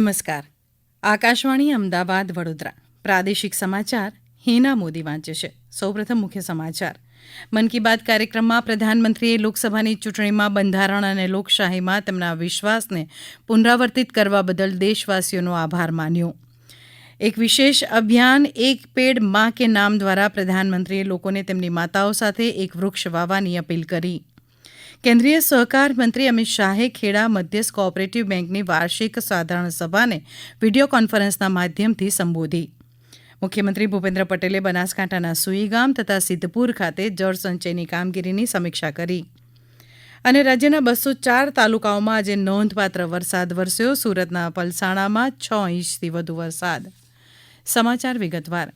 નમસ્કાર. આકાશવાણી અમદાવાદ વડોદરા. પ્રાદેશિક સમાચાર હિના મોદી વાંચે છે. સૌપ્રથમ મુખ્ય સમાચાર. મન કી બાત કાર્યક્રમમાં પ્રધાનમંત્રીએ લોકસભાની ચૂંટણીમાં બંધારણ અને લોકશાહીમાં તેમના વિશ્વાસને પુનરાવર્તિત કરવા બદલ દેશવાસીઓનો આભાર માન્યો. એક વિશેષ અભિયાન, એક પેડમાં કે નામ દ્વારા પ્રધાનમંત્રીએ લોકોને તેમની માતાઓ સાથે એક વૃક્ષ વાવવાની અપીલ કરી. કેન્દ્રીય સહકાર મંત્રી અમિત શાહે ખેડા મધ્યસ્થ કોઓપરેટિવ બેંકની વાર્ષિક સાધારણ સભાને વીડિયો કોન્ફરન્સના માધ્યમથી સંબોધી. મુખ્યમંત્રી ભૂપેન્દ્ર પટેલે બનાસકાંઠાના સુઈગામ તથા સિદ્ધપુર ખાતે જળસંચયની કામગીરીની સમીક્ષા કરી. અને રાજ્યના બસો ચાર તાલુકાઓમાં આજે નોંધપાત્ર વરસાદ વરસ્યો. સુરતના પલસાણામાં છ ઇંચથી વધુ વરસાદ. સમાચાર વિગતવાર.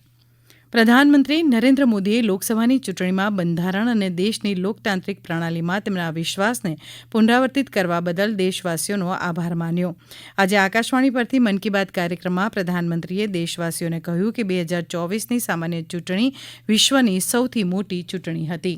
પ્રધાનમંત્રી નરેન્દ્ર મોદીએ લોકસભાની ચૂંટણીમાં બંધારણ અને દેશની લોકતાંત્રિક પ્રણાલીમાં તેમના વિશ્વાસને પુનરાવર્તિત કરવા બદલ દેશવાસીઓનો આભાર માન્યો. આજે આકાશવાણી પરથી મન કી બાત કાર્યક્રમમાં પ્રધાનમંત્રીએ દેશવાસીઓને કહ્યું કે બે હજાર ચોવીસની સામાન્ય ચૂંટણી વિશ્વની સૌથી મોટી ચૂંટણી હતી.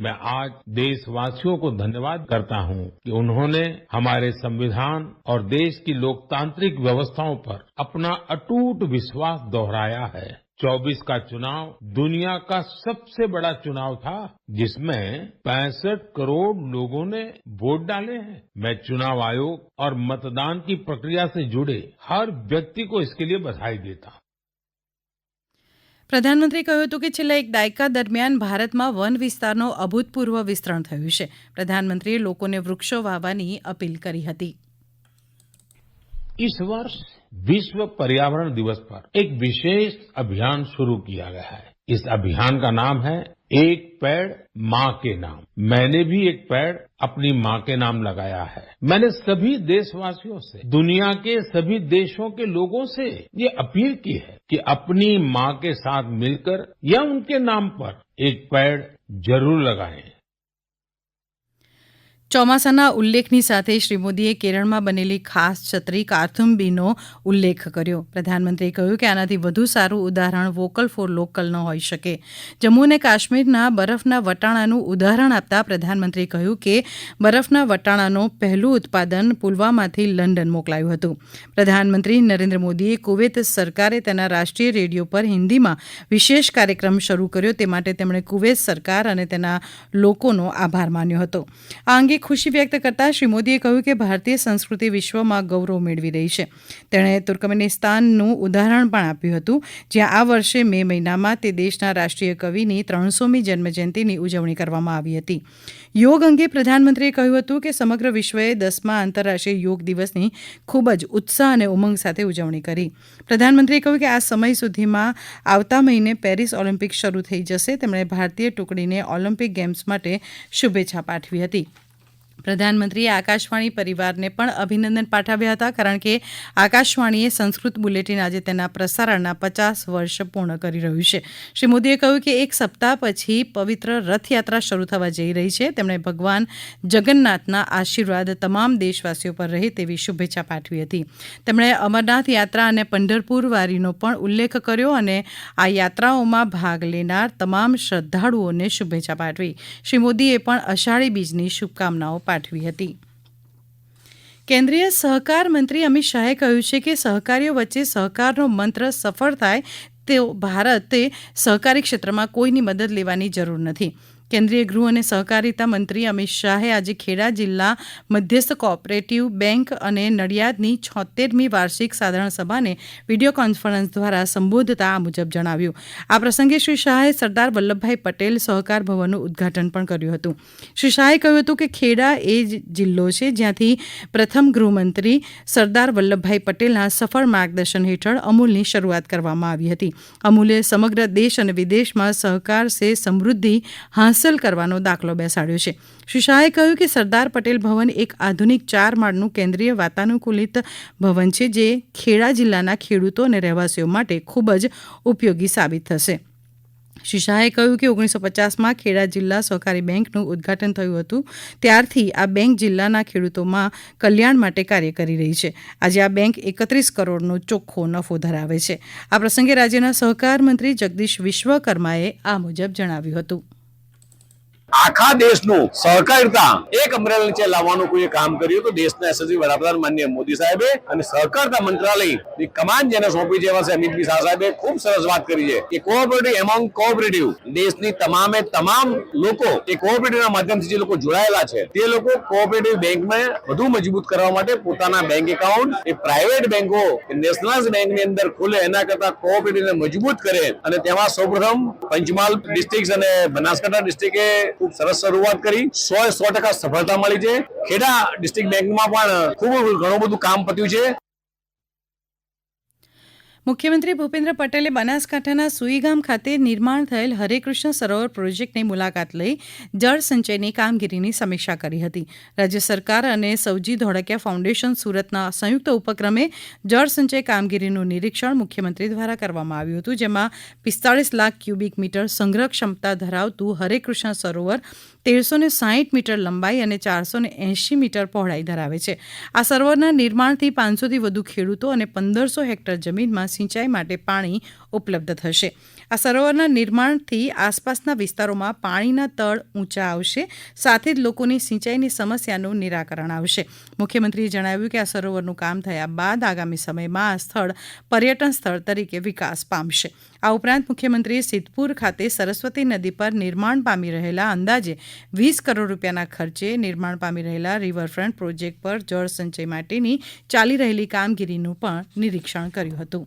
मैं आज देशवासियों को धन्यवाद करता हूँ कि उन्होंने हमारे संविधान और देश की लोकतांत्रिक व्यवस्थाओं पर अपना अटूट विश्वास दोहराया है। 24 का चुनाव दुनिया का सबसे बड़ा चुनाव था, जिसमें पैंसठ करोड़ लोगों ने वोट डाले हैं। मैं चुनाव आयोग और मतदान की प्रक्रिया से जुड़े हर व्यक्ति को इसके लिए बधाई देता हूँ। પ્રધાનમંત્રીએ કહ્યું હતું કે છેલ્લા એક દાયકા દરમિયાન ભારતમાં વન વિસ્તારનો અભૂતપૂર્વ વિસ્તરણ થયું છે પ્રધાનમંત્રીએ લોકોને વૃક્ષો વાવવાની અપીલ કરી હતી इस वर्ष विश्व पर्यावरण दिवस पर एक विशेष अभियान शुरू किया गया है इस अभियान का नाम है एक पेड़ माँ के नाम। मैंने भी एक पेड़ अपनी माँ के नाम लगाया है। मैंने सभी देशवासियों से, दुनिया के सभी देशों के लोगों से ये अपील की है कि अपनी माँ के साथ मिलकर या उनके नाम पर एक पेड़ ज़रूर लगाएँ। ચોમાસાના ઉલ્લેખની સાથે શ્રી મોદીએ કેરળમાં બનેલી ખાસ છત્રી કારથુમ્બીનો ઉલ્લેખ કર્યો. પ્રધાનમંત્રીએ કહ્યું કે આનાથી વધુ સારું ઉદાહરણ વોકલ ફોર લોકલ ન હોઈ શકે. જમ્મુ અને કાશ્મીરના બરફના વટાણાનું ઉદાહરણ આપતા પ્રધાનમંત્રીએ કહ્યું કે બરફના વટાણાનો પહેલું ઉત્પાદન પુલવામાથી લંડન મોકલાયું હતું. પ્રધાનમંત્રી નરેન્દ્ર મોદીએ કુવૈત સરકારે તેના રાષ્ટ્રીય રેડિયો પર હિન્દીમાં વિશેષ કાર્યક્રમ શરૂ કર્યો. તે માટે તેમણે કુવૈત સરકાર અને તેના લોકોનો આભાર માન્યો હતો. આ અંગે ખુશી વ્યક્ત કરતાં શ્રી મોદીએ કહ્યું કે ભારતીય સંસ્કૃતિ વિશ્વમાં ગૌરવ મેળવી રહી છે. તેણે તુર્કમેનિસ્તાનનું ઉદાહરણ પણ આપ્યું હતું, જ્યાં આ વર્ષે મે મહિનામાં તે દેશના રાષ્ટ્રીય કવિની ત્રણસોમી જન્મજયંતિની ઉજવણી કરવામાં આવી હતી. યોગ અંગે પ્રધાનમંત્રીએ કહ્યું હતું કે સમગ્ર વિશ્વએ દસમા આંતરરાષ્ટ્રીય યોગ દિવસની ખૂબ જ ઉત્સાહ અને ઉમંગ સાથે ઉજવણી કરી. પ્રધાનમંત્રીએ કહ્યું કે આ સમય સુધીમાં આવતા મહિને પેરિસ ઓલિમ્પિક શરૂ થઈ જશે. તેમણે ભારતીય ટુકડીને ઓલિમ્પિક ગેમ્સ માટે શુભેચ્છા પાઠવી હતી. પ્રધાનમંત્રીએ આકાશવાણી પરિવારને પણ અભિનંદન પાઠવ્યા હતા, કારણ કે આકાશવાણીએ સંસ્કૃત બુલેટિન આજે તેના પ્રસારણના પચાસ વર્ષ પૂર્ણ કરી રહ્યું છે. શ્રી મોદીએ કહ્યું કે એક સપ્તાહ પછી પવિત્ર રથયાત્રા શરૂ થવા જઈ રહી છે. તેમણે ભગવાન જગન્નાથના આશીર્વાદ તમામ દેશવાસીઓ પર રહે તેવી શુભેચ્છા પાઠવી હતી. તેમણે અમરનાથ યાત્રા અને પંઢરપુર વારીનો પણ ઉલ્લેખ કર્યો અને આ યાત્રાઓમાં ભાગ લેનાર તમામ શ્રદ્ધાળુઓને શુભેચ્છા પાઠવી. શ્રી મોદીએ પણ અષાઢી બીજની શુભકામનાઓ પાઠવી. હતી. કેન્દ્રીય સહકાર મંત્રી અમિત શાહે કહ્યું છે કે સહકારીઓ વચ્ચે સહકારનો મંત્ર સફળ થાય તો ભારતે સહકારી ક્ષેત્રમાં કોઈની મદદ લેવાની જરૂર નથી. કેન્દ્રીય ગૃહ અને સહકારિતા મંત્રી અમિત શાહે આજે ખેડા જિલ્લા મધ્યસ્થ કોઓપરેટિવ બેંક અને નડિયાદની છોતેરમી વાર્ષિક સાધારણ સભાને વીડિયો કોન્ફરન્સ દ્વારા સંબોધતા આ મુજબ જણાવ્યું. આ પ્રસંગે શ્રી શાહે સરદાર વલ્લભભાઈ પટેલ સહકાર ભવનનું ઉદઘાટન પણ કર્યું હતું. શ્રી શાહે કહ્યું હતું કે ખેડા એ જ જિલ્લો છે જ્યાંથી પ્રથમ ગૃહમંત્રી સરદાર વલ્લભભાઈ પટેલના સફળ માર્ગદર્શન હેઠળ અમૂલની શરૂઆત કરવામાં આવી હતી. અમૂલે સમગ્ર દેશ અને વિદેશમાં સહકાર સે સમૃદ્ધિ, હાંસ હાંસલ કરવાનો દાખલો બેસાડ્યો છે. શ્રી શાહે કહ્યું કે સરદાર પટેલ ભવન એક આધુનિક ચાર માળનું કેન્દ્રીય વાતાનુકૂલિત ભવન છે જે ખેડા જિલ્લાના ખેડૂતો અને રહેવાસીઓ માટે ખૂબ જ ઉપયોગી સાબિત થશે. શ્રી શાહે કહ્યું કે ઓગણીસો પચાસમાં ખેડા જિલ્લા સહકારી બેંકનું ઉદ્ઘાટન થયું હતું. ત્યારથી આ બેંક જિલ્લાના ખેડૂતોમાં કલ્યાણ માટે કાર્ય કરી રહી છે. આજે આ બેંક એકત્રીસ કરોડનો ચોખ્ખો નફો ધરાવે છે. આ પ્રસંગે રાજ્યના સહકાર મંત્રી જગદીશ વિશ્વકર્માએ આ મુજબ જણાવ્યું હતું. આખા દેશનું સહકારિતા એક અમરેલા નીચે લાવવાનું કોઈ કામ કર્યું તો દેશના યશસ્વી વડાપ્રધાન માન્ય મોદી સાહેબે અને સહકારતા મંત્રાલયની કમાન જેને સોંપી છે એવા છે અમિતભાઈ શાહ સાહેબે ખૂબ સરસ વાત કરી છે કે કોઓપરેટિવ એમોંગ કોઓપરેટિવ દેશની તમામે તમામ લોકો એ કોઓપરેટિવ ના માધ્યમથી જે લોકો જોડાયેલા છે તે લોકો કોઓપરેટિવ બેંકમાં વધુ મજબૂત કરવા માટે પોતાના બેંક એકાઉન્ટ એ પ્રાઇવેટ બેંકો નેશનલાઇઝ બેંકની અંદર ખુલે એના કરતા કોઓપરેટિવને મજબૂત કરે અને તેમાં સૌપ્રથમ પંચમહાલ ડિસ્ટ્રિક્ટ અને બનાસકાંઠા ડિસ્ટ્રિક્ટે સરસ શરૂઆત કરી. સો સો ટકા સફળતા મળી છે. ખેડા ડિસ્ટ્રિક્ટ બેંકમાં પણ ખૂબ ઘણું બધું કામ પત્યું છે. મુખ્યમંત્રી ભૂપેન્દ્ર પટેલે બનાસકાંઠાના સુઈગામ ખાતે નિર્માણ થયેલ હરેકૃષ્ણ સરોવર પ્રોજેક્ટની મુલાકાત લઈ જળ સંચયની કામગીરીની સમીક્ષા કરી હતી. રાજ્ય સરકાર અને સૌજી ધોળકિયા ફાઉન્ડેશન સુરતના સંયુક્ત ઉપક્રમે જળ સંચય કામગીરીનું નિરીક્ષણ મુખ્યમંત્રી દ્વારા કરવામાં આવ્યું હતું, જેમાં પિસ્તાળીસ લાખ ક્યુબિક મીટર સંગ્રહ ક્ષમતા ધરાવતું હરેકૃષ્ણ સરોવર તેરસો ને સાહીઠ મીટર લંબાઈ અને ચારસો ને એંશી મીટર પહોળાઈ ધરાવે છે. આ સરોવરના નિર્માણથી પાંચસોથી વધુ ખેડૂતો અને પંદરસો હેક્ટર જમીનમાં સિંચાઈ માટે પાણી ઉપલબ્ધ થશે. આ સરોવરના નિર્માણથી આસપાસના વિસ્તારોમાં પાણીના તળ ઊંચા આવશે, સાથે જ લોકોની સિંચાઈની સમસ્યાનું નિરાકરણ આવશે. મુખ્યમંત્રીએ જણાવ્યું કે આ સરોવરનું કામ થયા બાદ આગામી સમયમાં આ સ્થળ પર્યટન સ્થળ તરીકે વિકાસ પામશે. આ ઉપરાંત મુખ્યમંત્રીએ સિદ્ધપુર ખાતે સરસ્વતી નદી પર નિર્માણ પામી રહેલા અંદાજે વીસ કરોડ રૂપિયાના ખર્ચે નિર્માણ પામી રહેલા રિવરફ્રન્ટ પ્રોજેક્ટ પર જળ સંચય માટેની ચાલી રહેલી કામગીરીનું પણ નિરીક્ષણ કર્યું હતું.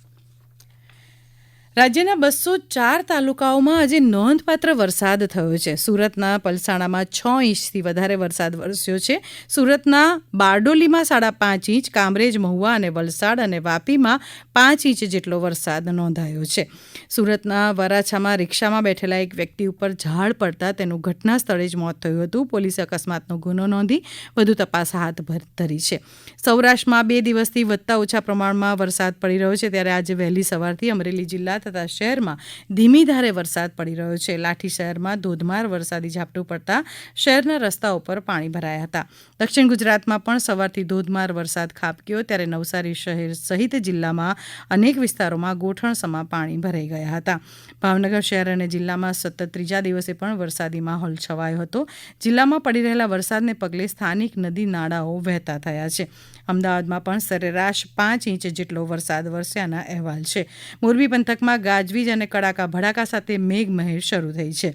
રાજ્યના બસો ચાર તાલુકાઓમાં આજે નોંધપાત્ર વરસાદ થયો છે. સુરતના પલસાણામાં છ ઇંચથી વધારે વરસાદ વરસ્યો છે. સુરતના બારડોલીમાં સાડા પાંચ ઇંચ, કામરેજ, મહુવા અને વલસાડ અને વાપીમાં પાંચ ઇંચ જેટલો વરસાદ નોંધાયો છે. સુરતના વરાછામાં રિક્ષામાં બેઠેલા એક વ્યક્તિ ઉપર ઝાડ પડતા તેનું ઘટના સ્થળે જ મોત થયું હતું. પોલીસે અકસ્માતનો ગુનો નોંધી વધુ તપાસ હાથ ધરી છે. સૌરાષ્ટ્રમાં બે દિવસથી વધતા ઓછા પ્રમાણમાં વરસાદ પડી રહ્યો છે. ત્યારે આજે વહેલી સવારથી અમરેલી જિલ્લા તથા શહેરમાં ધીમી ધારે વરસાદ પડી રહ્યો છે. લાઠી શહેરમાં ધોધમાર વરસાદી ઝાપટું પડતા શહેરના રસ્તાઓ પર પાણી ભરાયા હતા. દક્ષિણ ગુજરાતમાં પણ સવારથી ધોધમાર વરસાદ ખાબક્યો ત્યારે નવસારી શહેર સહિત જિલ્લામાં અનેક વિસ્તારોમાં ગોઠણસમા પાણી ભરાઈ ગયા હતા. ભાવનગર શહેર અને જિલ્લામાં સતત ત્રીજા દિવસે પણ વરસાદી માહોલ છવાયો હતો. જિલ્લામાં પડી રહેલા વરસાદને પગલે સ્થાનિક નદી નાળાઓ વહેતા થયા છે. અમદાવાદમાં પણ સરેરાશ પાંચ ઇંચ જેટલો વરસાદ વરસ્યાના અહેવાલ છે. મોરબી પંથકમાં ગાજવીજ અને કડાકા ભડાકા સાથે મેઘમહેર શરૂ થઈ છે.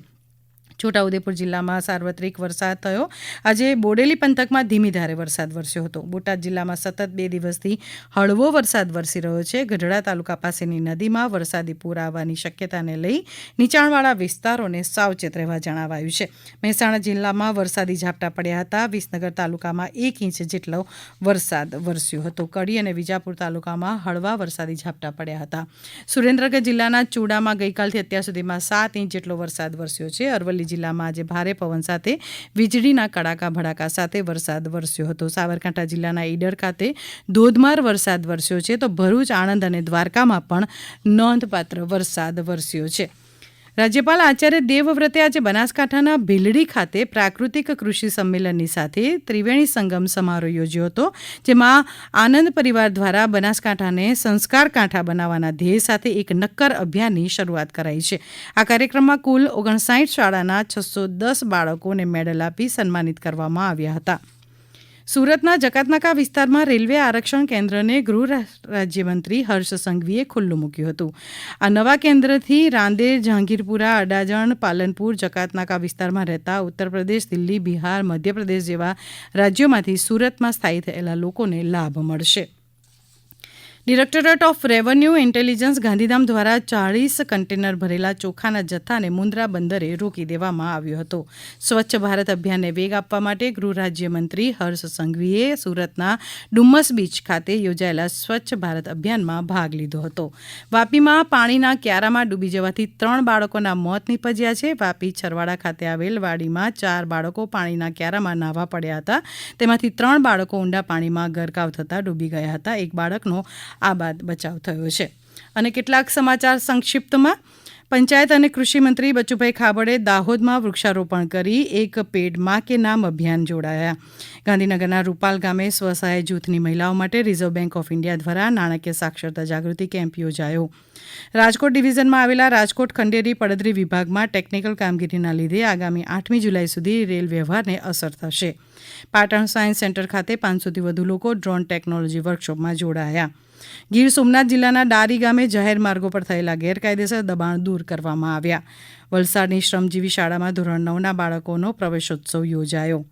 છોટાઉદેપુર જિલ્લામાં સાર્વત્રિક વરસાદ થયો. આજે બોડેલી પંથકમાં ધીમી ધારે વરસાદ વરસ્યો હતો. બોટાદ જિલ્લામાં સતત બે દિવસથી હળવો વરસાદ વરસી રહ્યો છે. ગઢડા તાલુકા પાસેની નદીમાં વરસાદી પૂર આવવાની શક્યતાને લઈ નીચાણવાળા વિસ્તારોને સાવચેત રહેવા જણાવાયું છે. મહેસાણા જિલ્લામાં વરસાદી ઝાપટા પડ્યા હતા. વિસનગર તાલુકામાં એક ઇંચ જેટલો વરસાદ વરસ્યો હતો. કડી અને વિજાપુર તાલુકામાં હળવા વરસાદી ઝાપટા પડ્યા હતા. સુરેન્દ્રનગર જિલ્લાના ચૂડામાં ગઈકાલથી અત્યાર સુધીમાં સાત ઇંચ જેટલો વરસાદ વરસ્યો છે. અરવલ્લી જિલ્લામાં આજે ભારે પવન સાથે વીજળીના કડાકા ભડાકા સાથે વરસાદ વરસ્યો હતો. સાબરકાંઠા જિલ્લાના ઈડર ખાતે ધોધમાર વરસાદ વરસ્યો છે તો ભરૂચ, આણંદ અને દ્વારકામાં પણ નોંધપાત્ર વરસાદ વરસ્યો છે. રાજ્યપાલ આચાર્ય દેવવ્રતે આજે બનાસકાંઠાના ભીલડી ખાતે પ્રાકૃતિક કૃષિ સંમેલનની સાથે ત્રિવેણી સંગમ સમારોહ યોજ્યો હતો, જેમાં આનંદ પરિવાર દ્વારા બનાસકાંઠાને સંસ્કાર કાંઠા બનાવવાના ધ્યેય સાથે એક નક્કર અભિયાનની શરૂઆત કરાઈ છે. આ કાર્યક્રમમાં કુલ ઓગણસાઠ શાળાના છસો દસ બાળકોને મેડલ આપી સન્માનિત કરવામાં આવ્યા હતા. સુરતના જકાતનાકા વિસ્તારમાં રેલવે આરક્ષણ કેન્દ્રને ગૃહ રાજ્યમંત્રી હર્ષ સંઘવીએ ખુલ્લું મૂક્યું હતું. આ નવા કેન્દ્રથી રાંદેર, જહાંગીરપુરા, અડાજણ, પાલનપુર, જકાતનાકા વિસ્તારમાં રહેતા ઉત્તરપ્રદેશ દિલ્હી, બિહાર, મધ્યપ્રદેશ જેવા રાજ્યોમાંથી સુરતમાં સ્થાયી થયેલા લોકોને લાભ મળશે. Directorate of Revenue Intelligence Gandhidham દ્વારા ચાળીસ કન્ટેનર ભરેલા ચોખાના જથ્થાને મુન્દ્રા બંદરે રોકી દેવામાં આવ્યો હતો. સ્વચ્છ ભારત અભિયાનને વેગ આપવા માટે ગૃહ રાજ્યમંત્રી હર્ષ સંઘવીએ સુરતના ડુમ્મસ બીચ ખાતે યોજાયેલા સ્વચ્છ ભારત અભિયાનમાં ભાગ લીધો હતો. વાપીમાં પાણીના ક્યારામાં ડૂબી જવાથી ત્રણ બાળકોના મોત નીપજ્યા છે. વાપી છરવાડા ખાતે આવેલ વાડીમાં ચાર બાળકો પાણીના ક્યારામાં નાહવા પડ્યા હતા. તેમાંથી ત્રણ બાળકો ઊંડા પાણીમાં ગરકાવ થતાં ડૂબી ગયા હતા. એક બાળકનો આ બાદ બચાવ થયો છે. અને કેટલાક સમાચાર સંક્ષિપ્તમાં, પંચાયત અને કૃષિ મંત્રી બચુભાઈ ખાબડે દાહોદમાં વૃક્ષારોપણ કરી એક પેડમાં કે નામ અભિયાન જોડાયા. ગાંધીનગરના રૂપાલ ગામે સ્વસહાય જૂથની મહિલાઓ માટે રિઝર્વ બેંક ઓફ ઇન્ડિયા દ્વારા નાણાકીય સાક્ષરતા જાગૃતિ કેમ્પ યોજાયો. રાજકોટ ડિવિઝનમાં આવેલા રાજકોટ ખંડેરી પડદરી વિભાગમાં ટેકનિકલ કામગીરીના લીધે આગામી આઠમી જુલાઈ સુધી રેલ વ્યવહારને અસર થશે. પાટણ સાયન્સ સેન્ટર ખાતે પાંચસોથી વધુ લોકો ડ્રોન ટેકનોલોજી વર્કશોપમાં જોડાયા. ગીર સોમનાથ જિલ્લાના ડારી ગામે જાહેર માર્ગો પર થયેલા ગેરકાયદેસર દબાણ દૂર કરવામાં આવ્યા. વલસાડની શ્રમજીવી શાળામાં ધોરણ નવના બાળકોનો પ્રવેશોત્સવ યોજાયો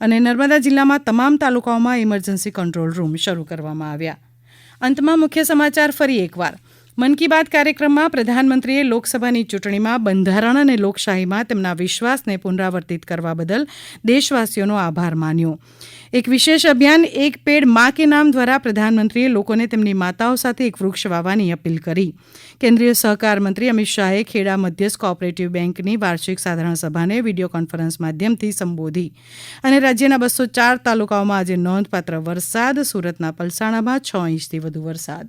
અને નર્મદા જિલ્લામાં તમામ તાલુકાઓમાં ઇમરજન્સી કંટ્રોલ રૂમ શરૂ કરવામાં આવ્યા. અંતમાં મુખ્ય સમાચાર ફરી એકવાર. મન કી બાત કાર્યક્રમમાં પ્રધાનમંત્રીએ લોકસભાની ચૂંટણીમાં બંધારણ અને લોકશાહીમાં તેમના વિશ્વાસને પુનરાવર્તિત કરવા બદલ દેશવાસીઓનો આભાર માન્યો. એક વિશેષ અભિયાન, એક પેડ મા કે નામ દ્વારા પ્રધાનમંત્રીએ લોકોને તેમની માતાઓ સાથે એક વૃક્ષ વાવવાની અપીલ કરી. કેન્દ્રીય સહકાર મંત્રી અમિત શાહે ખેડા મધ્યસ્થ કોઓપરેટિવ બેંકની વાર્ષિક સાધારણ સભાને વીડિયો કોન્ફરન્સ માધ્યમથી સંબોધી અને રાજ્યના બસો ચાર તાલુકાઓમાં આજે નોંધપાત્ર વરસાદ, સુરતના પલસાણામાં છ ઇંચથી વધુ વરસાદ.